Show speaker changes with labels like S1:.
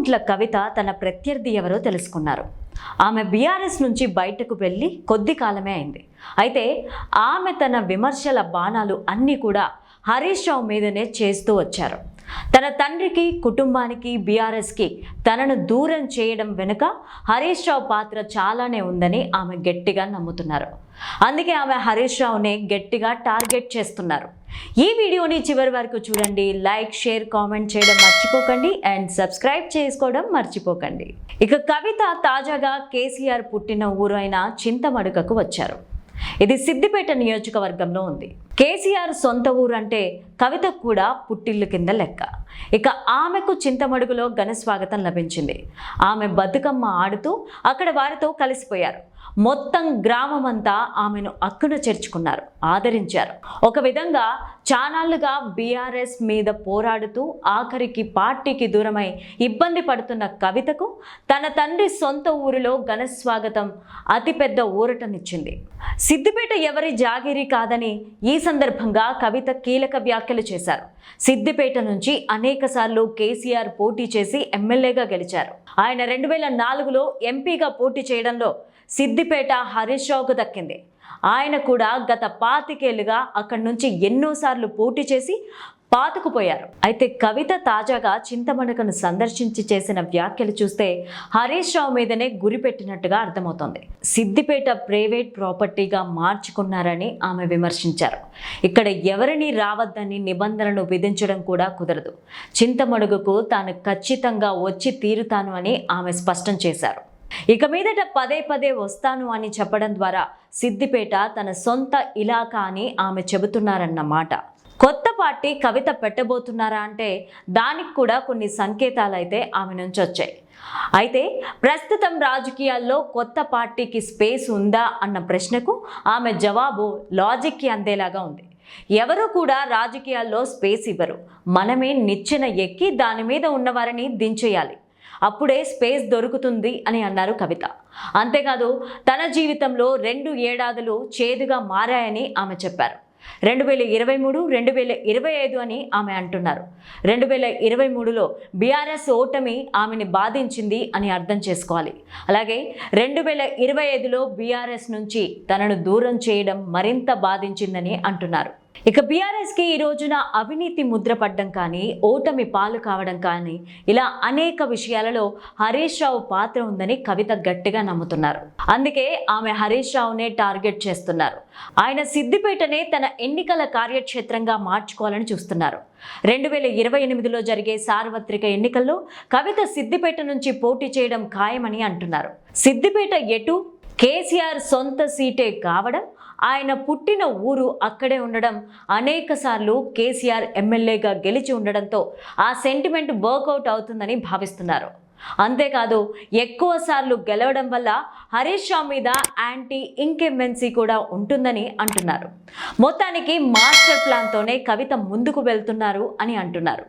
S1: ట్వీట్ల కవిత తన ప్రత్యర్థి ఎవరో తెలుసుకున్నారు. ఆమె బీఆర్ఎస్ నుంచి బయటకు వెళ్ళి కొద్ది కాలమే అయింది. అయితే ఆమె తన విమర్శల బాణాలు అన్నీ కూడా హరీష్ రావు మీదనే చేస్తూ వచ్చారు. తన తండ్రికి కుటుంబానికి బీఆర్ఎస్కి తనను దూరం చేయడం వెనుక హరీష్ రావు పాత్ర చాలానే ఉందని ఆమె గట్టిగా నమ్ముతున్నారు. అందుకే ఆమె హరీష్ రావునే గట్టిగా టార్గెట్ చేస్తున్నారు. ఈ వీడియోని చివరి వరకు చూడండి. లైక్ షేర్ కామెంట్ చేయడం మర్చిపోకండి అండ్ సబ్స్క్రైబ్ చేసుకోవడం మర్చిపోకండి. ఇక కవిత తాజాగా కేసీఆర్ పుట్టిన ఊరు అయిన చింతమడుకకు వచ్చారు. ఇది సిద్దిపేట నియోజకవర్గంలో ఉంది. కేసీఆర్ సొంత ఊరు అంటే కవిత కూడా పుట్టిల్లు కింద లెక్క. ఇక ఆమెకు చింతమడుగులో ఘన స్వాగతం లభించింది. ఆమె బతుకమ్మ ఆడుతూ అక్కడ వారితో కలిసిపోయారు. మొత్తం గ్రామం అంతా ఆమెను అక్కున చేర్చుకున్నారు ఆదరించారు. ఒక విధంగా చానాళ్ళుగా బీఆర్ఎస్ మీద పోరాడుతూ ఆఖరికి పార్టీకి దూరమై ఇబ్బంది పడుతున్న కవితకు తన తండ్రి సొంత ఊరిలో ఘన స్వాగతం అతిపెద్ద ఊరటనిచ్చింది. సిద్దిపేట ఎవరి జాగిరి కాదని ఈ సందర్భంగా కవిత కీలక వ్యాఖ్యలు చేశారు. సిద్దిపేట నుంచి అనేక సార్లు కేసీఆర్ పోటీ చేసి ఎమ్మెల్యేగా గెలిచారు. ఆయన రెండు వేల నాలుగులో ఎంపీగా పోటీ చేయడంలో సిద్దిపేట హరీష్ రావుకు దక్కింది. ఆయన కూడా గత పాతికేళ్ళుగా అక్కడి నుంచి ఎన్నోసార్లు పోటీ చేసి పాతుకుపోయారు. అయితే కవిత తాజాగా చింతమణకను సందర్శించి చేసిన వ్యాఖ్యలు చూస్తే హరీష్ రావు మీదనే గురిపెట్టినట్టుగా అర్థమవుతోంది. సిద్దిపేట ప్రైవేట్ ప్రాపర్టీగా మార్చుకున్నారని ఆమె విమర్శించారు. ఇక్కడ ఎవరిని రావద్దని నిబంధనలు విధించడం కూడా కుదరదు. చింతమడుగుకు తాను ఖచ్చితంగా వచ్చి తీరుతాను అని ఆమె స్పష్టం చేశారు. ఇక మీదట పదే పదే వస్తాను అని చెప్పడం ద్వారా సిద్దిపేట తన సొంత ఇలాకా అని ఆమె చెబుతున్నారన్నమాట కొత్త పార్టీ కవిత పెట్టబోతున్నారా అంటే దానికి కూడా కొన్ని సంకేతాలు అయితే ఆమె నుంచి వచ్చాయి. అయితే ప్రస్తుతం రాజకీయాల్లో కొత్త పార్టీకి స్పేస్ ఉందా అన్న ప్రశ్నకు ఆమె జవాబు లాజిక్కి అందేలాగా ఉంది. ఎవరు కూడా రాజకీయాల్లో స్పేస్ ఇవ్వరు. మనమే నిచ్చెన ఎక్కి దాని మీద ఉన్నవారిని దించేయాలి. అప్పుడే స్పేస్ దొరుకుతుంది అని అన్నారు కవిత. అంతేకాదు తన జీవితంలో రెండు ఏడాదులు చేదుగా మారాయని ఆమె చెప్పారు. రెండు వేల ఇరవై మూడు రెండు వేల ఇరవై ఐదు అని ఆమె అంటున్నారు. రెండు వేల ఇరవై మూడులో బీఆర్ఎస్ ఓటమి ఆమెని బాధించింది అని అర్థం చేసుకోవాలి. అలాగే రెండు వేల ఇరవై ఐదులో బీఆర్ఎస్ నుంచి తనను దూరం చేయడం మరింత బాధించిందని అంటున్నారు. ఇక బీఆర్ఎస్కి ఈ రోజున అవినీతి ముద్రపడ్డం కానీ ఓటమి పాలు కావడం కానీ ఇలా అనేక విషయాలలో హరీష్ రావు పాత్ర ఉందని కవిత గట్టిగా నమ్ముతున్నారు. అందుకే ఆమె హరీష్ రావునే టార్గెట్ చేస్తున్నారు. ఆయన సిద్దిపేటనే తన ఎన్నికల కార్యక్షేత్రంగా మార్చుకోవాలని చూస్తున్నారు. రెండు వేల ఇరవై ఎనిమిదిలో జరిగే సార్వత్రిక ఎన్నికల్లో కవిత సిద్దిపేట నుంచి పోటీ చేయడం ఖాయమని అంటున్నారు. సిద్దిపేట ఎటు? కేసీఆర్ సొంత సీటే కావడం ఆయన పుట్టిన ఊరు అక్కడే ఉండడం అనేక సార్లు కేసీఆర్ ఎమ్మెల్యేగా గెలిచి ఉండడంతో ఆ సెంటిమెంట్ వర్కౌట్ అవుతుందని భావిస్తున్నారు. అంతేకాదు ఎక్కువసార్లు గెలవడం వల్ల హరీష్ రావు మీద యాంటీ ఇంకెమ్మెన్సీ కూడా ఉంటుందని అంటున్నారు. మొత్తానికి మాస్టర్ ప్లాన్తోనే కవిత ముందుకు వెళ్తున్నారు అని అంటున్నారు.